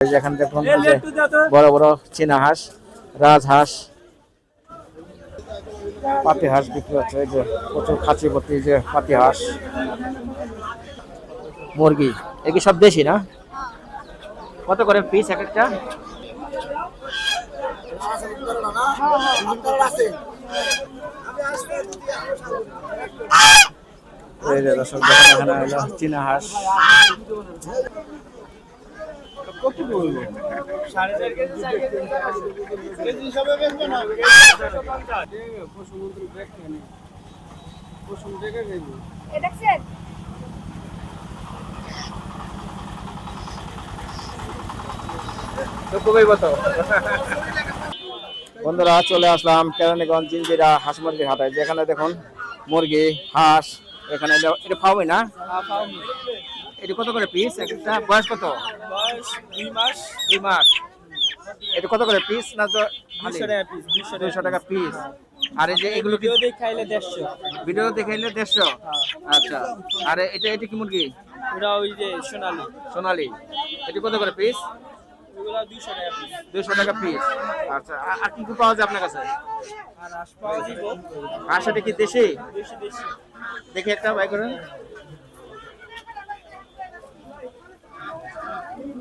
এখানে দেখুন বড় বড় চীনা হাঁস রাজহাঁস পাতি হাঁস বিক্রি হচ্ছে এই যে প্রচুর খাঁচি ভর্তি যে পাতি হাঁস মুরগি এগুলি সব দেশি না? কত করে পিস এক একটা? দেখছেন বন্ধুরা চলে আসলাম কেরানীগঞ্জ জিঞ্জিরা হাঁস মুরগির হাটায় যেখানে দেখুন মুরগি হাঁস এখানে এটা ফাউমি না? এটা কত করে পিস একটা বয়স কত? দুই মাস। এটা কত করে পিস না দুশো টাকা পিস আর এই যে এগুলো কি খাইলে দেড়শো। ভিডিও দেখাইলে দেড়শো? আচ্ছা। আর এটা এটা কি মুরগি? ওরা ওই যে সোনালি। সোনালি। এটা কত করে পিস দুশো টাকা পিস আচ্ছা। আর- কি কি পাওয়া যায় আপনার কাছে? আর হাঁস পাওয়া হাঁস এটা কি দেশি? দেশি দেশি। দেখি একটা বাই করেন।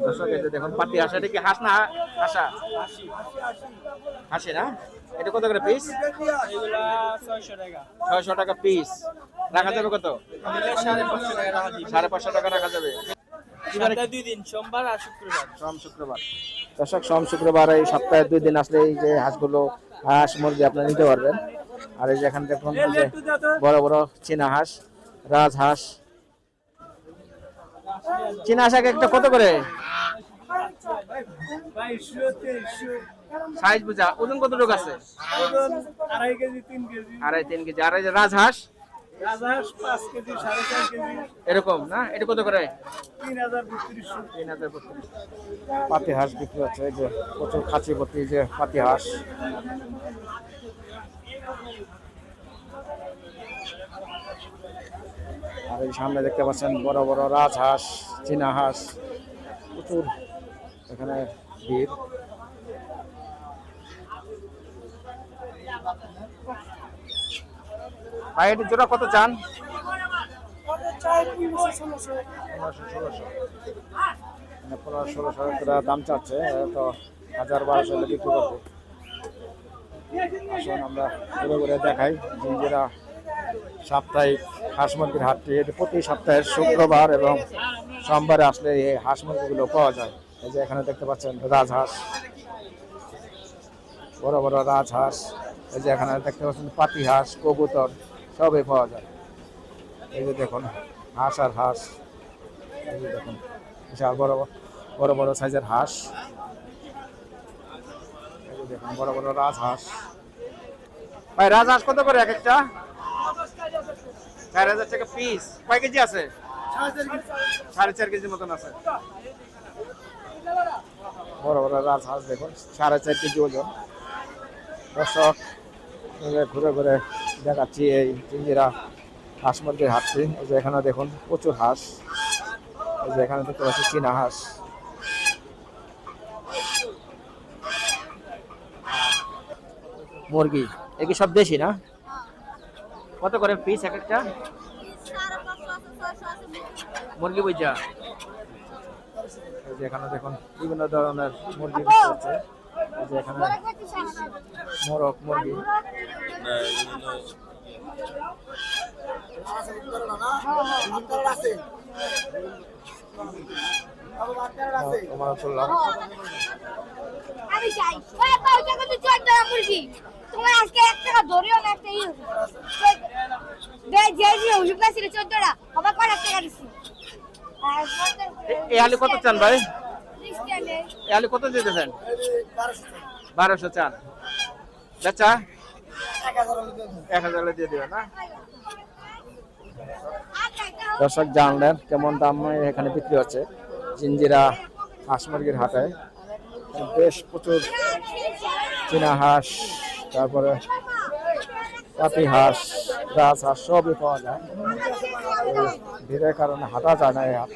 দর্শক এই যে দেখুন পাতি হাঁস এটা কি হাঁস না হাঁসা? হাসি না এটা কত করে পিস ছয়শো টাকা। পিস রাখা যাবে কত? সাড়ে পাঁচশো টাকা রাখা যাবে। দুই দিন সোমবার আর শুক্রবার। সোম শুক্রবার। দর্শক সোম শুক্রবার এই সপ্তাহে দুই দিন আসলে এই যে হাঁসগুলো হাঁস মুরগি আপনারা নিতে পারবেন। আর এই যে এখানে দেখুন বড় বড় চীনা হাঁস রাজহাঁস চীনা এক একটা কত করে? সাইজ বুঝা ওজন কতটুকু আছে? আড়াই কেজি তিন কেজি। আড়াই তিন কেজি। আর এই যে রাজহাঁস? এরকম না? এটা কত করে? তিন হাজার বত্রিশশো। পাতি হাঁস বিক্রি হচ্ছে এই যে প্রচুর খাঁচি ভর্তি যে পাতি হাঁস এই সামনে দেখতে পাচ্ছেন বড় বড় রাজহাঁস চীনা হাঁস প্রচুর এখানে ভিড়। ভাই, এটি জোড়া কত চান? মানে পনেরো ষোলোশো দাম চাচ্ছে তো হাজার বারোশো বিক্রি করব। আসুন আমরা ঘুরে ঘুরে দেখাই জিঞ্জিরা সাপ্তাহিক হাঁস মুরগির হাটটি এটি প্রতি সপ্তাহের শুক্রবার এবং সোমবারে আসলে এই হাঁস মুরগিগুলো পাওয়া যায়। এই যে এখানে দেখতে পাচ্ছেন রাজহাঁস, বড় বড় রাজহাঁস, এই যে এখানে দেখতে পাচ্ছেন পাতি হাঁস কবুতর, সবই পাওয়া যায়। এই যে দেখুন, হাঁস আর হাঁস, এই যে দেখুন, বিশাল বড়, বড়- বড় সাইজের হাঁস। এই যে দেখুন, বড় বড় রাজহাঁস। ভাই, রাজহাঁস কত করে এক একটা? চার হাজার টাকা পিস কয় কেজি আছে? সাড়ে চার কেজি মতন আছে। বড় বড় রাজহাঁস দেখুন, সাড়ে চার কেজি ওজন। দর্শক ঘুরে ঘুরে দেখাচ্ছি এই চিঞ্জিরা হাঁস মুরগির হাটটি এই যে এখানে দেখুন, প্রচুর হাঁস। এই যে এখানে দেখতে পাচ্ছি চীনা হাঁস। মুরগি। এগুলি সব দেশি না? কত করে পিস এক একটা? মুরগি বুঝা। এখানে দেখুন, বিভিন্ন ধরনের মুরগি এখানে মোরগ মুরগি। তোমার চললাম আমি চাই তোমার আজকে এক টাকা ধরিও না, একটা ইয়ে। আলু কত চান ভাই? আলু কত দিতেছেন? বারোশো চান। বেচা? এক হাজার দিয়ে দিবে না? দর্শক জানলেন কেমন দাম এখানে বিক্রি হচ্ছে। জিঞ্জিরা হাঁস মুরগির হাটে। বেশ প্রচুর চীনা হাঁস তারপরে পাতি হাঁস রাজ হাঁস সবই পাওয়া যায়। ভিড়ের কারণে হাঁটা যায় না এই হাট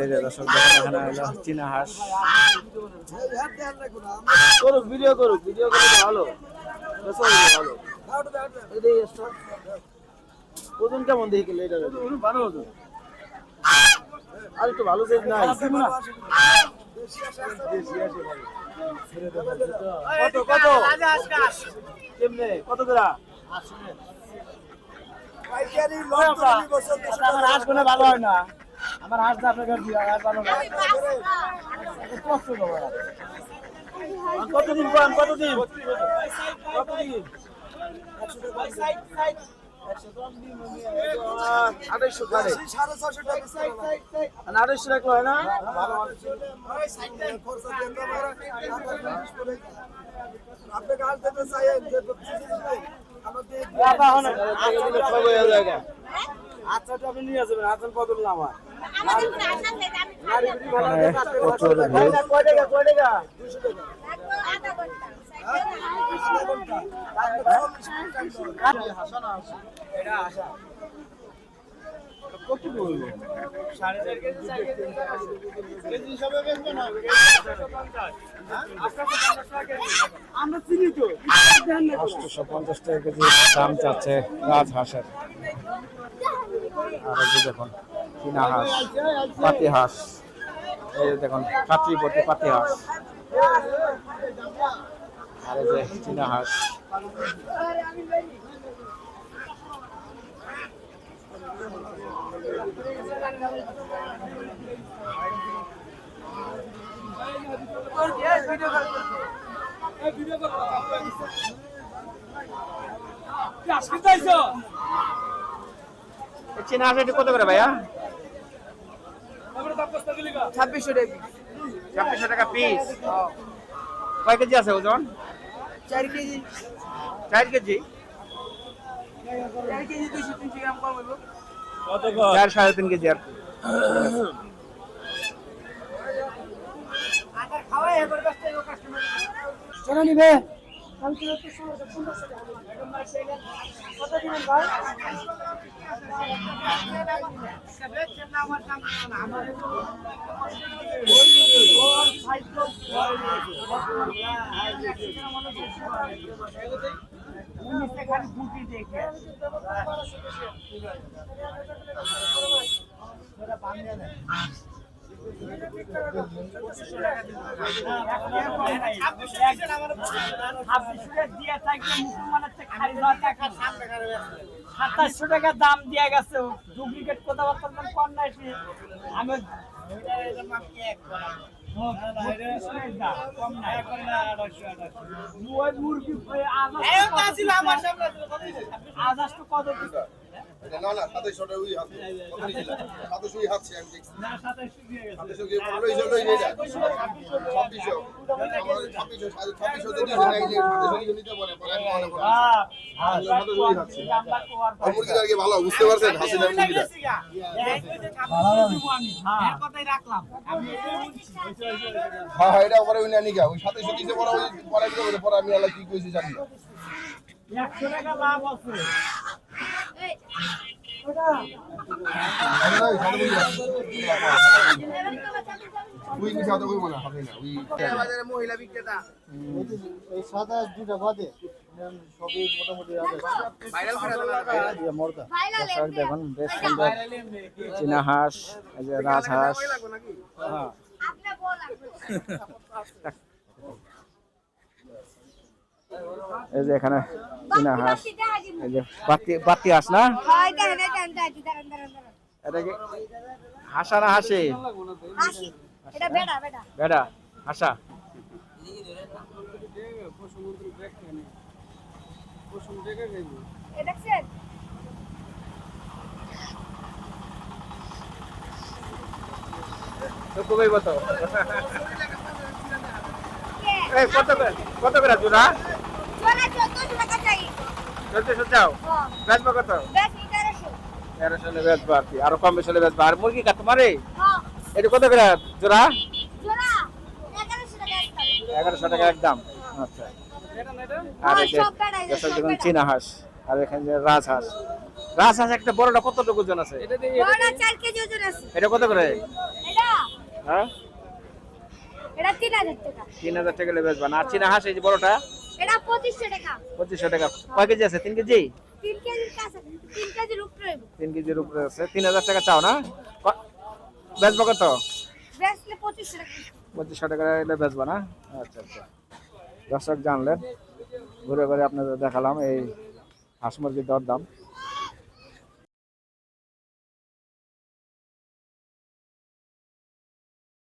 এই যে দর্শক এখানে হলো চীনা হাঁস। করুক ভিডিও করুক ভিডিও করে ভালো। ভালো। ওজন কেমন দেখে এটা ভালো ওজন। আর একটু ভালো সেট নাই। কত কত? কেমনে? কত করে? আমার হাঁসগুলো ভালো হয় না। আমার হাঁস না। কষ্ট কতদিন কতদিন? কতদিন? আড়াইশো আড়াইশো রাখল হয় না আচ্ছা আচ্ছা ভালো এখানে আছে, প্রচুর পঞ্চাশ টাকা দাম চাচ্ছে রাজহাঁসের আর দেখুন চীনা হাঁস পাতি হাঁস এই দেখুন পটি পাতি হাঁস আর যে কত করে ভাইয়া? ছাব্বিশশো ছাব্বিশশো টাকা পিস কয় কেজি আছে ওজন? চার কেজি। চার কেজি? চার কেজি দুইশো তিনশো গ্রাম কম হইব। চার সাড়ে তিন কেজি আর। কেন নিবে? সাতাশশো টাকা দাম দিয়া গেছে। ডুপ্লিকেট কথাবার্তা কম নাই আমি আজাস তো কত না না ওই হাতে ওই আমি দেখছি। ছাব্বিশশো। ছাব্বিশশো সাড়ে ছাব্বিশশো যদি নিতে পারে পরে আমি মনে করি। সাতাইশশো ওই হাতে মুরগিটা আর কি ভালো? বুঝতে পারছেন? মুরগিটা। হ্যাঁ। হ্যাঁ। এটা পরে ওই না নিকা ওই দিতে পরে পরে পরে আমি আল্লাহ কি কইছি জানি না। একশো টাকা লাভ আছে। মহিলা বিক্রেতা এই সাদা দুটা বাদে সবই মোটামুটি দেখুন বেশ সুন্দর চীনা হাঁস রাজহাঁস হ্যাঁ এই যে এখানে চীনা হাঁস এই যে বাতি বাতি হাঁস না? এটা কি হাসা? না হাসি। বেটা হাসা কত? করে জোড়া জোড়া 14 টাকা চাই। চলতেছে যাও বেচবো কত? তেরোশো হলে বেচবো আর কি আরও কম বেশি হলে বেচবো আর মুরগি কা তোমারে? এটা কত করে? জোড়া? জোড়া 1100 টাকা একটা এগারোশো টাকা একদম আচ্ছা। আর। চীনা হাঁস আর এখানে যে রাজহাঁস রাজহাঁস একটা বড়টা কতটুকু ওজন আছে? এটা কত করে? হ্যাঁ? তিন হাজার টাকা। তিন হাজার টাকা লেবে বেচবেন আর চীনা হাঁস এই যে বড়টা? এটা পঁচিশশো টাকা। 2500 টাকা। কয় কেজি আছে? তিন কেজি? তিন কেজির আছে তিন কেজির উপরে হইব। তিন কেজির উপরে আছে। তিন হাজার টাকা চাও না? বেচবো কত? বেচলে পঁচিশশো টাকা। 2500 টাকা এলে বেচবো না? আচ্ছা আচ্ছা। দর্শক জানলেন ঘুরে ঘুরে আপনাদের দেখালাম এই হাঁস মুরগির দর দাম